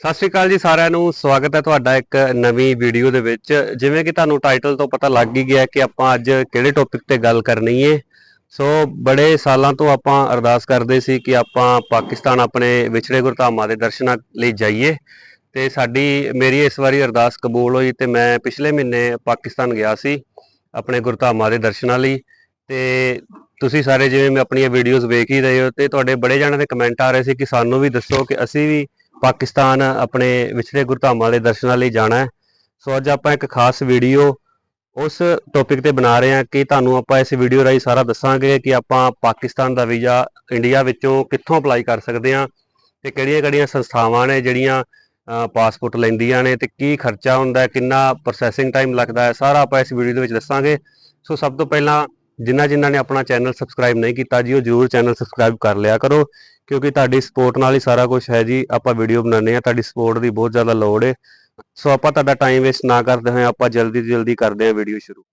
ਸਤਿ ਸ਼੍ਰੀ ਅਕਾਲ ਜੀ ਸਾਰਿਆਂ ਨੂੰ। ਸਵਾਗਤ ਹੈ ਤੁਹਾਡਾ ਇੱਕ ਨਵੀਂ ਵੀਡੀਓ ਦੇ ਵਿੱਚ। ਜਿਵੇਂ ਕਿ ਤੁਹਾਨੂੰ ਟਾਈਟਲ ਤੋਂ ਪਤਾ ਲੱਗ ਹੀ ਗਿਆ ਕਿ ਆਪਾਂ ਅੱਜ ਕਿਹੜੇ ਟੌਪਿਕ ਤੇ ਗੱਲ ਕਰਨੀ ਹੈ। ਸੋ ਬੜੇ ਸਾਲਾਂ ਤੋਂ ਆਪਾਂ ਅਰਦਾਸ ਕਰਦੇ ਸੀ ਕਿ ਆਪਾਂ ਪਾਕਿਸਤਾਨ ਆਪਣੇ ਵਿਛੜੇ ਗੁਰਧਾਮਾਂ ਦੇ ਦਰਸ਼ਨਾਂ ਲਈ ਜਾਈਏ। ਤੇ ਸਾਡੀ, ਮੇਰੀ ਇਸ ਵਾਰੀ ਅਰਦਾਸ ਕਬੂਲ ਹੋਈ ਤੇ ਮੈਂ ਪਿਛਲੇ ਮਹੀਨੇ ਪਾਕਿਸਤਾਨ ਗਿਆ ਸੀ ਆਪਣੇ ਗੁਰਧਾਮਾਂ ਦੇ ਦਰਸ਼ਨਾਂ ਲਈ। ਤੇ ਤੁਸੀਂ ਸਾਰੇ ਜਿਵੇਂ ਮੈਂ ਆਪਣੀਆਂ ਵੀਡੀਓਜ਼ ਵੇਖ ਹੀ ਰਹੇ ਹੋ ਤੇ ਤੁਹਾਡੇ ਬੜੇ ਜਣਾਂ ਦੇ ਕਮੈਂਟ ਆ ਰਹੇ ਸੀ ਕਿ ਸਾਨੂੰ ਵੀ ਦੱਸੋ ਕਿ ਅਸੀਂ ਵੀ ਪਾਕਿਸਤਾਨ ਆਪਣੇ ਵਿਛੜੇ ਗੁਰਧਾਮਾਂ ਦੇ ਦਰਸ਼ਨਾਂ ਲਈ ਜਾਣਾ ਹੈ। ਸੋ ਅੱਜ ਆਪਾਂ ਇੱਕ ਖਾਸ ਵੀਡੀਓ ਉਸ ਟੌਪਿਕ ਤੇ ਬਣਾ ਰਹੇ ਹਾਂ ਕਿ ਤੁਹਾਨੂੰ ਆਪਾਂ ਇਸ ਵੀਡੀਓ ਰਾਹੀਂ ਸਾਰਾ ਦੱਸਾਂਗੇ ਕਿ ਆਪਾਂ ਪਾਕਿਸਤਾਨ ਦਾ ਵੀਜ਼ਾ ਇੰਡੀਆ ਵਿੱਚੋਂ ਕਿੱਥੋਂ ਅਪਲਾਈ ਕਰ ਸਕਦੇ ਹਾਂ ਤੇ ਕਿਹੜੀਆਂ-ਕਿਹੜੀਆਂ ਸੰਸਥਾਵਾਂ ਨੇ ਜਿਹੜੀਆਂ ਪਾਸਪੋਰਟ ਲੈਂਦੀਆਂ ਨੇ ਤੇ ਕੀ ਖਰਚਾ ਹੁੰਦਾ ਹੈ, ਕਿੰਨਾ ਪ੍ਰੋਸੈਸਿੰਗ ਟਾਈਮ ਲੱਗਦਾ ਹੈ, ਸਾਰਾ ਆਪਾਂ ਇਸ ਵੀਡੀਓ ਦੇ ਵਿੱਚ ਦੱਸਾਂਗੇ। ਸੋ ਸਭ ਤੋਂ ਪਹਿਲਾਂ ਜਿਨ੍ਹਾਂ ਜਿਨ੍ਹਾਂ ਨੇ ਆਪਣਾ ਚੈਨਲ ਸਬਸਕ੍ਰਾਈਬ ਨਹੀਂ ਕੀਤਾ ਜੀ, ਉਹ ਜਰੂਰ ਚੈਨਲ ਸਬਸਕ੍ਰਾਈਬ ਕਰ ਲਿਆ ਕਰੋ, ਕਿਉਂਕਿ ਤੁਹਾਡੀ ਸਪੋਰਟ ਨਾਲ ਹੀ ਸਾਰਾ ਕੁਝ ਹੈ ਜੀ, ਆਪਾਂ ਵੀਡੀਓ ਬਣਾਉਂਦੇ ਆ ਤੁਹਾਡੀ ਸਪੋਰਟ ਦੀ ਬਹੁਤ ਜ਼ਿਆਦਾ ਲੋੜ ਹੈ ਸੋ ਆਪਾਂ ਤੁਹਾਡਾ ਟਾਈਮ ਵੇਸਟ ਨਾ ਕਰਦੇ ਹੋਏ, ਆਪਾਂ ਜਲਦੀ ਤੋਂ ਜਲਦੀ ਕਰਦੇ ਹਾਂ ਵੀਡੀਓ ਸ਼ੁਰੂ।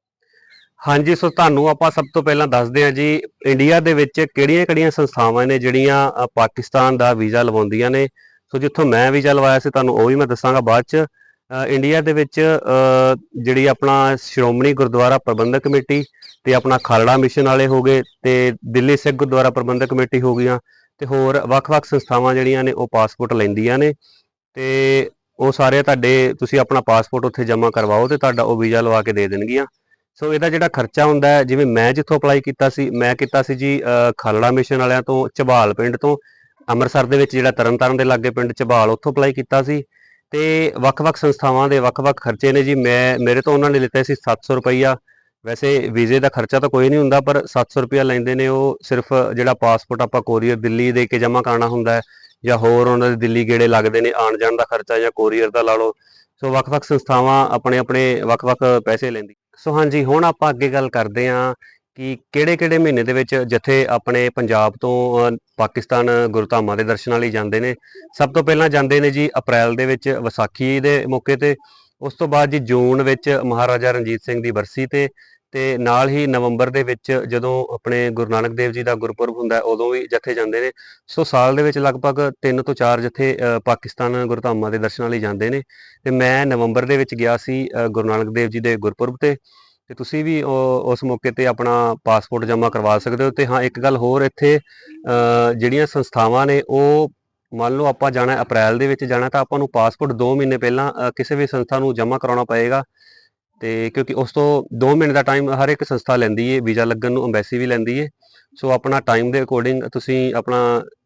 ਹਾਂਜੀ, ਸੋ ਤੁਹਾਨੂੰ ਆਪਾਂ ਸਭ ਤੋਂ ਪਹਿਲਾਂ ਦੱਸਦੇ ਹਾਂ ਜੀ ਇੰਡੀਆ ਦੇ ਵਿੱਚ ਕਿਹੜੀਆਂ-ਕਿਹੜੀਆਂ ਸੰਸਥਾਵਾਂ ਨੇ ਜਿਹੜੀਆਂ ਪਾਕਿਸਤਾਨ ਦਾ ਵੀਜ਼ਾ ਲਵਾਉਂਦੀਆਂ ਨੇ? ਸੋ ਜਿੱਥੋਂ ਮੈਂ ਵੀਜ਼ਾ ਲਵਾਇਆ ਸੀ, ਤੁਹਾਨੂੰ ਉਹ ਵੀ ਮੈਂ ਦੱਸਾਂਗਾ ਬਾਅਦ ਚ। ਇੰਡੀਆ ਦੇ ਵਿੱਚ ਜਿਹੜੀ ਆਪਣਾ ਸ਼੍ਰੋਮਣੀ ਗੁਰਦੁਆਰਾ ਪ੍ਰਬੰਧਕ ਕਮੇਟੀ ਤੇ ਆਪਣਾ ਖਾਲੜਾ ਮਿਸ਼ਨ ਵਾਲੇ ਹੋ ਗਏ ਤੇ ਦਿੱਲੀ ਸਿੱਖ ਗੁਰਦੁਆਰਾ ਪ੍ਰਬੰਧਕ ਕਮੇਟੀ ਹੋ ਗਈਆਂ ਤੇ ਹੋਰ ਵੱਖ-ਵੱਖ ਸੰਸਥਾਵਾਂ ਜਿਹੜੀਆਂ ਨੇ ਉਹ ਪਾਸਪੋਰਟ ਲੈਂਦੀਆਂ ਨੇ ਤੇ ਉਹ ਸਾਰੇ ਤੁਹਾਡੇ, ਤੁਸੀਂ ਆਪਣਾ ਪਾਸਪੋਰਟ ਉੱਥੇ ਜਮ੍ਹਾਂ ਕਰਵਾਓ ਤੇ ਤੁਹਾਡਾ ਉਹ ਵੀਜ਼ਾ ਲਵਾ ਕੇ ਦੇ ਦੇਣਗੀਆਂ। ਸੋ ਇਹਦਾ ਜਿਹੜਾ ਖਰਚਾ ਹੁੰਦਾ ਹੈ, ਜਿਵੇਂ ਮੈਂ ਜਿੱਥੋਂ ਅਪਲਾਈ ਕੀਤਾ ਸੀ, ਮੈਂ ਕੀਤਾ ਸੀ ਜੀ ਖਾਲੜਾ ਮਿਸ਼ਨ ਵਾਲਿਆਂ ਤੋਂ, ਝਬਾਲ ਪਿੰਡ ਤੋਂ, ਅੰਮ੍ਰਿਤਸਰ ਦੇ ਵਿੱਚ ਜਿਹੜਾ ਤਰਨਤਾਰਨ ਦੇ ਲਾਗੇ ਪਿੰਡ ਝਬਾਲ, ਉੱਥੋਂ ਅਪਲਾਈ ਕੀਤਾ ਸੀ। ਤੇ ਵੱਖ-ਵੱਖ ਸੰਸਥਾਵਾਂ ਦੇ ਵੱਖ-ਵੱਖ ਖਰਚੇ ਨੇ ਜੀ। ਮੈਂ, ਮੇਰੇ ਤੋਂ ਉਹਨਾਂ ਨੇ ਲਿੱਤੇ ਸੀ 700 ਰੁਪਈਆ। ਵੈਸੇ ਵੀਜ਼ੇ ਦਾ ਖਰਚਾ ਤਾਂ ਕੋਈ ਨਹੀਂ ਹੁੰਦਾ, ਪਰ 700 ਰੁਪਇਆ ਲੈਂਦੇ ਨੇ ਉਹ ਸਿਰਫ ਜਿਹੜਾ ਪਾਸਪੋਰਟ ਆਪਾਂ ਕੋਰੀਅਰ ਦਿੱਲੀ ਦੇ ਕੇ ਜਮ੍ਹਾਂ ਕਰਾਉਣਾ ਹੁੰਦਾ ਹੈ ਜਾਂ ਹੋਰ ਉਹਨਾਂ ਦੇ ਦਿੱਲੀ ਗੇੜੇ ਲੱਗਦੇ ਨੇ ਆਉਣ ਜਾਣ ਦਾ ਖਰਚਾ ਜਾਂ ਕੋਰੀਅਰ ਦਾ ਲਾ ਲਓ। ਸੋ ਵੱਖ-ਵੱਖ ਸੰਸਥਾਵਾਂ ਆਪਣੇ ਆਪਣੇ ਵੱਖ-ਵੱਖ ਪੈਸੇ ਲੈਂਦੀ। ਸੋ ਹਾਂਜੀ, ਹੁਣ ਆਪਾਂ ਅੱਗੇ ਗੱਲ ਕਰਦੇ ਹਾਂ ਕਿ ਕਿਹੜੇ-ਕਿਹੜੇ ਮਹੀਨੇ ਦੇ ਵਿੱਚ ਜਿੱਥੇ ਆਪਣੇ ਪੰਜਾਬ ਤੋਂ ਪਾਕਿਸਤਾਨ ਗੁਰਧਾਮਾਂ ਦੇ ਦਰਸ਼ਨਾਂ ਲਈ ਜਾਂਦੇ ਨੇ? ਸਭ ਤੋਂ ਪਹਿਲਾਂ ਜਾਂਦੇ ਨੇ ਜੀ ਅਪ੍ਰੈਲ ਦੇ ਵਿੱਚ ਵਿਸਾਖੀ ਦੇ ਮੌਕੇ ਤੇ। ਉਸ ਤੋਂ ਬਾਅਦ ਜੀ ਜੂਨ ਵਿੱਚ ਮਹਾਰਾਜਾ ਰਣਜੀਤ ਸਿੰਘ ਦੀ ਬਰਸੀ ਤੇ ਤੇ ਨਾਲ ਹੀ ਨਵੰਬਰ ਦੇ ਵਿੱਚ ਜਦੋਂ ਆਪਣੇ ਗੁਰੂ ਨਾਨਕ ਦੇਵ ਜੀ ਦਾ ਗੁਰਪੁਰਬ ਹੁੰਦਾ ਹੈ, ਉਦੋਂ ਵੀ ਜਥੇ ਜਾਂਦੇ ਨੇ। ਸੋ ਸਾਲ ਦੇ ਵਿੱਚ ਲਗਭਗ 3 ਤੋਂ 4 ਜਥੇ ਪਾਕਿਸਤਾਨ ਗੁਰਧਾਮਾਂ ਦੇ ਦਰਸ਼ਨਾਂ ਲਈ ਜਾਂਦੇ ਨੇ। ਤੇ ਮੈਂ ਨਵੰਬਰ ਦੇ ਵਿੱਚ ਗਿਆ ਸੀ ਗੁਰੂ ਨਾਨਕ ਦੇਵ ਜੀ ਦੇ ਗੁਰਪੁਰਬ ਤੇ। ਤੇ ਤੁਸੀਂ ਵੀ ਉਹ- ਉਸ ਮੌਕੇ ਤੇ ਆਪਣਾ ਪਾਸਪੋਰਟ ਜਮ੍ਹਾਂ ਕਰਵਾ ਸਕਦੇ ਹੋ। ਤੇ ਹਾਂ, ਇੱਕ ਗੱਲ ਹੋਰ, ਇੱਥੇ ਜਿਹੜੀਆਂ ਸੰਸਥਾਵਾਂ ਨੇ, ਉਹ ਮੰਨ ਲਓ ਆਪਾਂ ਜਾਣਾ ਅਪ੍ਰੈਲ ਦੇ ਵਿੱਚ ਜਾਣਾ, ਤਾਂ ਆਪਾਂ ਨੂੰ ਪਾਸਪੋਰਟ 2 ਮਹੀਨੇ ਪਹਿਲਾਂ ਕਿਸੇ ਵੀ ਸੰਸਥਾ ਨੂੰ ਜਮ੍ਹਾਂ ਕਰਾਉਣਾ ਪਏਗਾ। ਤੇ ਕਿਉਂਕਿ ਉਸ ਤੋਂ 2 ਮਹੀਨੇ ਦਾ ਟਾਈਮ ਹਰ ਇੱਕ ਸੰਸਥਾ ਲੈਂਦੀ ਏ, ਵੀਜ਼ਾ ਲੱਗਣ ਨੂੰ ਐਮਬੈਸੀ ਵੀ ਲੈਂਦੀ ਏ। ਸੋ ਆਪਣਾ ਟਾਈਮ ਦੇ ਅਕੋਰਡਿੰਗ ਤੁਸੀਂ ਆਪਣਾ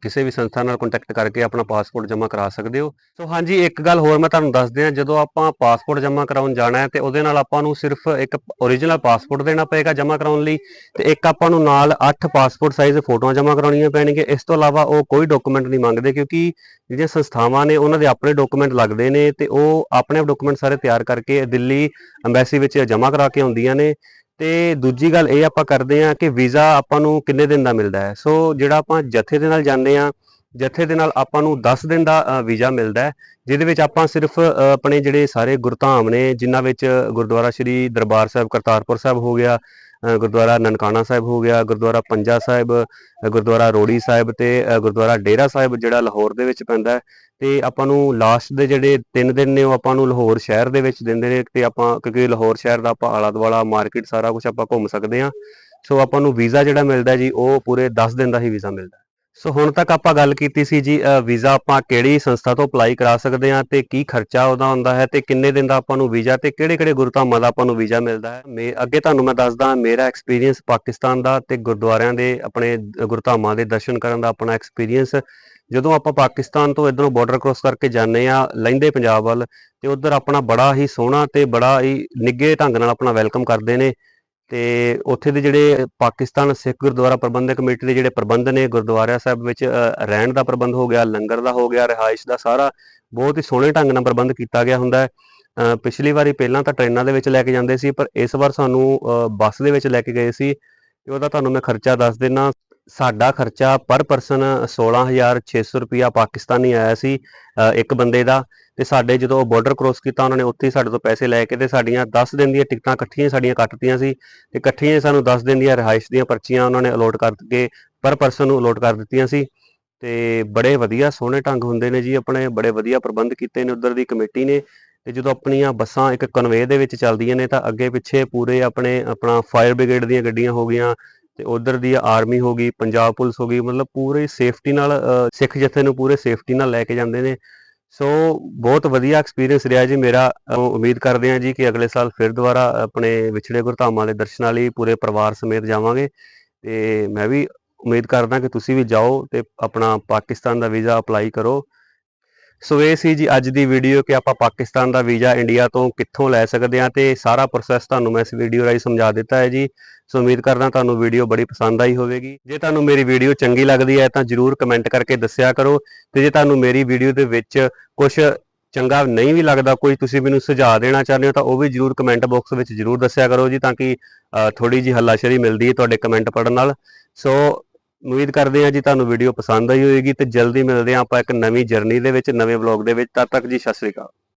ਕਿਸੇ ਵੀ ਸੰਸਥਾ ਨਾਲ ਕੰਟੈਕਟ ਕਰਕੇ ਆਪਣਾ ਪਾਸਪੋਰਟ ਜਮ੍ਹਾਂ ਕਰਾ ਸਕਦੇ ਹੋ। ਸੋ ਹਾਂਜੀ, ਇੱਕ ਗੱਲ ਹੋਰ ਮੈਂ ਤੁਹਾਨੂੰ ਦੱਸ ਦਿਆਂ ਜਦੋਂ ਆਪਾਂ ਪਾਸਪੋਰਟ ਜਮ੍ਹਾਂ ਕਰਾਉਣ ਜਾਣਾ ਹੈ ਤੇ ਉਹਦੇ ਨਾਲ ਆਪਾਂ ਨੂੰ ਸਿਰਫ ਇੱਕ ਓਰੀਜਨਲ ਪਾਸਪੋਰਟ ਦੇਣਾ ਪਏਗਾ ਜਮ੍ਹਾਂ ਕਰਾਉਣ ਲਈ ਤੇ ਇੱਕ ਆਪਾਂ ਨੂੰ ਨਾਲ 8 ਪਾਸਪੋਰਟ ਸਾਈਜ਼ ਫੋਟੋਆਂ ਜਮ੍ਹਾਂ ਕਰਾਉਣੀਆਂ ਪੈਣਗੀਆਂ। ਇਸ ਤੋਂ ਇਲਾਵਾ ਉਹ ਕੋਈ ਡਾਕੂਮੈਂਟ ਨਹੀਂ ਮੰਗਦੇ ਕਿਉਂਕਿ ਜਿਹੜੀਆਂ ਸੰਸਥਾਵਾਂ ਨੇ ਉਹਨਾਂ ਦੇ ਆਪਣੇ ਡਾਕੂਮੈਂਟ ਲੱਗਦੇ ਨੇ ਤੇ ਉਹ ਆਪਣੇ ਆਪ ਡਾਕੂਮੈਂਟ ਸਾਰੇ ਤਿਆਰ ਕਰਕੇ ਦਿੱਲੀ ਐਮਬੈਸੀ ਵਿੱਚ ਜਮ੍ਹਾਂ ਕਰਾ ਕੇ ਆਉਂਦੀਆਂ ਨੇ। ਤੇ ਦੂਜੀ ਗੱਲ ਇਹ ਆਪਾਂ ਕਰਦੇ ਆ ਕਿ ਵੀਜ਼ਾ ਆਪਾਂ ਨੂੰ ਕਿੰਨੇ ਦਿਨ ਦਾ ਮਿਲਦਾ ਹੈ? ਸੋ ਜਿਹੜਾ ਆਪਾਂ ਜਥੇ ਦੇ ਨਾਲ ਜਾਂਦੇ ਆ ਜਥੇ ਦੇ ਨਾਲ ਆਪਾਂ ਨੂੰ 10 ਦਿਨ ਦਾ ਵੀਜ਼ਾ ਮਿਲਦਾ ਹੈ, ਜਿਹਦੇ ਵਿੱਚ ਆਪਾਂ ਸਿਰਫ ਆਪਣੇ ਜਿਹੜੇ ਸਾਰੇ ਗੁਰਧਾਮ ਨੇ, ਜਿਨ੍ਹਾਂ ਵਿੱਚ ਗੁਰਦੁਆਰਾ ਸ਼੍ਰੀ ਦਰਬਾਰ ਸਾਹਿਬ, ਕਰਤਾਰਪੁਰ ਸਾਹਿਬ ਹੋ ਗਿਆ ਗੁਰਦੁਆਰਾ ਨਨਕਾਣਾ ਸਾਹਿਬ ਹੋ ਗਿਆ, ਗੁਰਦੁਆਰਾ ਪੰਜਾ ਸਾਹਿਬ ਗੁਰਦੁਆਰਾ ਰੋੜੀ ਸਾਹਿਬ ਤੇ ਗੁਰਦੁਆਰਾ ਡੇਰਾ ਸਾਹਿਬ ਜਿਹੜਾ ਲਾਹੌਰ ਦੇ ਵਿੱਚ ਪੈਂਦਾ ਹੈ ਤੇ ਆਪਾਂ ਨੂੰ ਲਾਸਟ ਦੇ ਜਿਹੜੇ 3 ਦਿਨ ਨੇ ਉਹ ਆਪਾਂ ਨੂੰ ਲਾਹੌਰ ਸ਼ਹਿਰ ਦੇ ਵਿੱਚ ਦਿੰਦੇ ਨੇ ਤੇ ਆਪਾਂ ਕਿਉਂਕਿ ਲਾਹੌਰ ਸ਼ਹਿਰ ਦਾ ਆਪਾਂ ਆਲਾ ਦੁਆਲਾ ਮਾਰਕੀਟ ਸਾਰਾ ਕੁਝ ਆਪਾਂ ਘੁੰਮ ਸਕਦੇ ਹਾਂ। ਸੋ ਆਪਾਂ ਨੂੰ ਵੀਜ਼ਾ ਜਿਹੜਾ ਮਿਲਦਾ ਜੀ, ਉਹ ਪੂਰੇ 10 ਦਿਨ ਦਾ ਹੀ ਵੀਜ਼ਾ ਮਿਲਦਾ ਸੋ ਹੁਣ ਤੱਕ ਆਪਾਂ ਗੱਲ ਕੀਤੀ ਸੀ ਜੀ ਵੀਜ਼ਾ ਆਪਾਂ ਕਿਹੜੀ ਸੰਸਥਾ ਤੋਂ ਅਪਲਾਈ ਕਰਾ ਸਕਦੇ ਹਾਂ ਤੇ ਕੀ ਖਰਚਾ ਉਹਦਾ ਹੁੰਦਾ ਹੈ ਤੇ ਕਿੰਨੇ ਦਿਨ ਦਾ ਆਪਾਂ ਨੂੰ ਵੀਜ਼ਾ ਤੇ ਕਿਹੜੇ-ਕਿਹੜੇ ਗੁਰਧਾਮਾਂ ਦਾ ਆਪਾਂ ਨੂੰ ਵੀਜ਼ਾ ਮਿਲਦਾ ਹੈ। ਮੇ ਅੱਗੇ ਤੁਹਾਨੂੰ ਮੈਂ ਦੱਸਦਾ, ਮੇਰਾ ਐਕਸਪੀਰੀਅੰਸ ਪਾਕਿਸਤਾਨ ਦਾ ਤੇ ਗੁਰਦੁਆਰਿਆਂ ਦੇ ਆਪਣੇ ਗੁਰਧਾਮਾਂ ਦੇ ਦਰਸ਼ਨ ਕਰਨ ਦਾ ਆਪਣਾ ਐਕਸਪੀਰੀਅੰਸ ਜਦੋਂ ਆਪਾਂ ਪਾਕਿਸਤਾਨ ਤੋਂ ਇਧਰੋਂ ਬਾਰਡਰ ਕ੍ਰੋਸ ਕਰਕੇ ਜਾਂਦੇ ਆ ਲਹਿੰਦੇ ਪੰਜਾਬ ਵੱਲ ਤੇ ਉਧਰ ਆਪਣਾ ਬੜਾ ਹੀ ਸੋਹਣਾ ਤੇ ਬੜਾ ਹੀ ਨਿੱਘੇ ਢੰਗ ਨਾਲ ਆਪਣਾ ਵੈਲਕਮ ਕਰਦੇ ਨੇ। ਤੇ ਉੱਥੇ ਦੇ ਜਿਹੜੇ ਪਾਕਿਸਤਾਨ ਸਿੱਖ ਗੁਰਦੁਆਰਾ ਪ੍ਰਬੰਧਕ ਕਮੇਟੀ ਦੇ ਜਿਹੜੇ ਪ੍ਰਬੰਧ ਨੇ ਗੁਰਦੁਆਰਾ ਸਾਹਿਬ ਵਿੱਚ ਰਹਿਣ ਦਾ ਪ੍ਰਬੰਧ ਹੋ ਗਿਆ ਲੰਗਰ ਦਾ ਹੋ ਗਿਆ ਰਿਹਾਇਸ਼ ਦਾ ਸਾਰਾ ਬਹੁਤ ਹੀ ਸੋਹਣੇ ਢੰਗ ਨਾਲ ਪ੍ਰਬੰਧ ਕੀਤਾ ਗਿਆ ਹੁੰਦਾ ਹੈ। ਪਿਛਲੀ ਵਾਰੀ ਪਹਿਲਾਂ ਤਾਂ ਟ੍ਰੇਨਾਂ ਦੇ ਵਿੱਚ ਲੈ ਕੇ ਜਾਂਦੇ ਸੀ ਪਰ ਇਸ ਵਾਰ ਸਾਨੂੰ ਬੱਸ ਦੇ ਵਿੱਚ ਲੈ ਕੇ ਗਏ ਸੀ। ਤੇ ਉਹਦਾ ਤੁਹਾਨੂੰ ਮੈਂ ਖਰਚਾ ਦੱਸ ਦਿੰਨਾ ਸਾਡਾ ਖਰਚਾ ਪਰ ਪਰਸਨ 16600 ਰੁਪਿਆ ਪਾਕਿਸਤਾਨੀ ਆਇਆ ਸੀ ਅ, ਇੱਕ ਬੰਦੇ ਦਾ। ਤੇ ਸਾਡੇ ਜਦੋਂ ਬਾਰਡਰ ਕ੍ਰੋਸ ਕੀਤਾ ਉਹਨਾਂ ਨੇ, ਉੱਥੇ ਹੀ ਸਾਡੇ ਤੋਂ ਪੈਸੇ ਲੈ ਕੇ ਤੇ ਸਾਡੀਆਂ 10 ਦਿਨ ਦੀਆਂ ਟਿਕਟਾਂ ਇਕੱਠੀਆਂ ਸਾਡੀਆਂ ਕੱਟਤੀਆਂ ਸੀ ਤੇ ਇਕੱਠੀਆਂ ਸਾਨੂੰ 10 ਦਿਨ ਦੀਆਂ ਰਿਹਾਇਸ਼ ਦੀਆਂ ਪਰਚੀਆਂ ਉਹਨਾਂ ਨੇ ਅਲੋਟ ਕਰਕੇ ਪਰ ਪਰਸਨ ਨੂੰ ਅਲੋਟ ਕਰ ਦਿੱਤੀਆਂ ਸੀ ਤੇ ਬੜੇ ਵਧੀਆ ਸੋਹਣੇ ਢੰਗ ਹੁੰਦੇ ਨੇ ਜੀ ਆਪਣੇ, ਬੜੇ ਵਧੀਆ ਪ੍ਰਬੰਧ ਕੀਤੇ ਨੇ ਉਧਰ ਦੀ ਕਮੇਟੀ ਨੇ ਤੇ ਜਦੋਂ ਆਪਣੀਆਂ ਬੱਸਾਂ ਇੱਕ ਕਨਵੇ ਦੇ ਵਿੱਚ ਚੱਲਦੀਆਂ ਨੇ ਤਾਂ ਅੱਗੇ ਪਿੱਛੇ ਪੂਰੇ ਆਪਣੇ, ਆਪਣਾ ਫਾਇਰ ਬ੍ਰਿਗੇਡ ਦੀਆਂ ਗੱਡੀਆਂ ਹੋ ਗਈਆਂ ਤੇ ਉਧਰ ਦੀ ਆਰਮੀ ਹੋ ਗਈ, ਪੰਜਾਬ ਪੁਲਿਸ ਹੋ ਗਈ, ਮਤਲਬ ਪੂਰੀ ਸੇਫਟੀ ਨਾਲ ਸਿੱਖ ਜਥੇ ਨੂੰ ਪੂਰੇ ਸੇਫਟੀ ਨਾਲ ਲੈ ਕੇ ਜਾਂਦੇ ਨੇ। ਸੋ ਬਹੁਤ ਵਧੀਆ ਐਕਸਪੀਰੀਅੰਸ ਰਿਹਾ ਜੀ ਮੇਰਾ। ਉਮੀਦ ਕਰਦੇ ਹਾਂ ਜੀ ਕਿ ਅਗਲੇ ਸਾਲ ਫਿਰ ਦੁਬਾਰਾ ਆਪਣੇ ਵਿਛੜੇ ਗੁਰਧਾਮਾਂ ਦੇ ਦਰਸ਼ਨਾਂ ਲਈ ਪੂਰੇ ਪਰਿਵਾਰ ਸਮੇਤ ਜਾਵਾਂਗੇ। ਤੇ ਮੈਂ ਵੀ ਉਮੀਦ ਕਰਦਾ ਕਿ ਤੁਸੀਂ ਵੀ ਜਾਓ ਤੇ ਆਪਣਾ ਪਾਕਿਸਤਾਨ ਦਾ ਵੀਜ਼ਾ ਅਪਲਾਈ ਕਰੋ। ਸੋ ਇਹ ਸੀ ਜੀ ਅੱਜ ਦੀ ਵੀਡੀਓ ਕਿ ਆਪਾਂ ਪਾਕਿਸਤਾਨ ਦਾ ਵੀਜ਼ਾ ਇੰਡੀਆ ਤੋਂ ਕਿੱਥੋਂ ਲੈ ਸਕਦੇ ਹਾਂ ਤੇ ਸਾਰਾ ਪ੍ਰੋਸੈਸ ਤੁਹਾਨੂੰ ਮੈਂ ਇਸ ਵੀਡੀਓ ਰਾਹੀਂ ਸਮਝਾ ਦਿੱਤਾ ਹੈ ਜੀ। ਸੋ ਉਮੀਦ ਕਰਦਾ ਤੁਹਾਨੂੰ ਵੀਡੀਓ ਬੜੀ ਪਸੰਦ ਆਈ ਹੋਵੇਗੀ। ਜੇ ਤੁਹਾਨੂੰ ਮੇਰੀ ਵੀਡੀਓ ਚੰਗੀ ਲੱਗਦੀ ਹੈ ਤਾਂ ਜਰੂਰ ਕਮੈਂਟ ਕਰਕੇ ਦੱਸਿਆ ਕਰੋ ਤੇ ਜੇ ਤੁਹਾਨੂੰ ਮੇਰੀ ਵੀਡੀਓ ਦੇ ਵਿੱਚ ਕੁਝ ਚੰਗਾ ਨਹੀਂ ਵੀ ਲੱਗਦਾ, ਕੋਈ ਤੁਸੀਂ ਮੈਨੂੰ ਸੁਝਾਅ ਦੇਣਾ ਚਾਹੁੰਦੇ ਹੋ ਤਾਂ ਉਹ ਵੀ ਜਰੂਰ ਕਮੈਂਟ ਬਾਕਸ ਵਿੱਚ ਜਰੂਰ ਦੱਸਿਆ ਕਰੋ ਜੀ ਤਾਂ ਕਿ ਥੋੜੀ ਜੀ ਹੱਲਾਸ਼ੇਰੀ ਮਿਲਦੀ ਹੈ ਤੁਹਾਡੇ ਕਮੈਂਟ ਪੜਨ ਨਾਲ। ਸੋ ਉਮੀਦ ਕਰਦੇ ਹਾਂ ਜੀ ਤੁਹਾਨੂੰ ਵੀਡੀਓ ਪਸੰਦ ਆਈ ਹੋਵੇਗੀ ਤੇ ਜਲਦੀ ਮਿਲਦੇ ਹਾਂ ਆਪਾਂ ਇੱਕ ਨਵੀਂ ਜਰਨੀ ਦੇ ਵਿੱਚ, ਨਵੇਂ ਵਲੌਗ ਦੇ ਵਿੱਚ। ਤਦ ਤੱਕ ਜੀ, ਸਤਿ ਸ਼੍ਰੀ ਅਕਾਲ।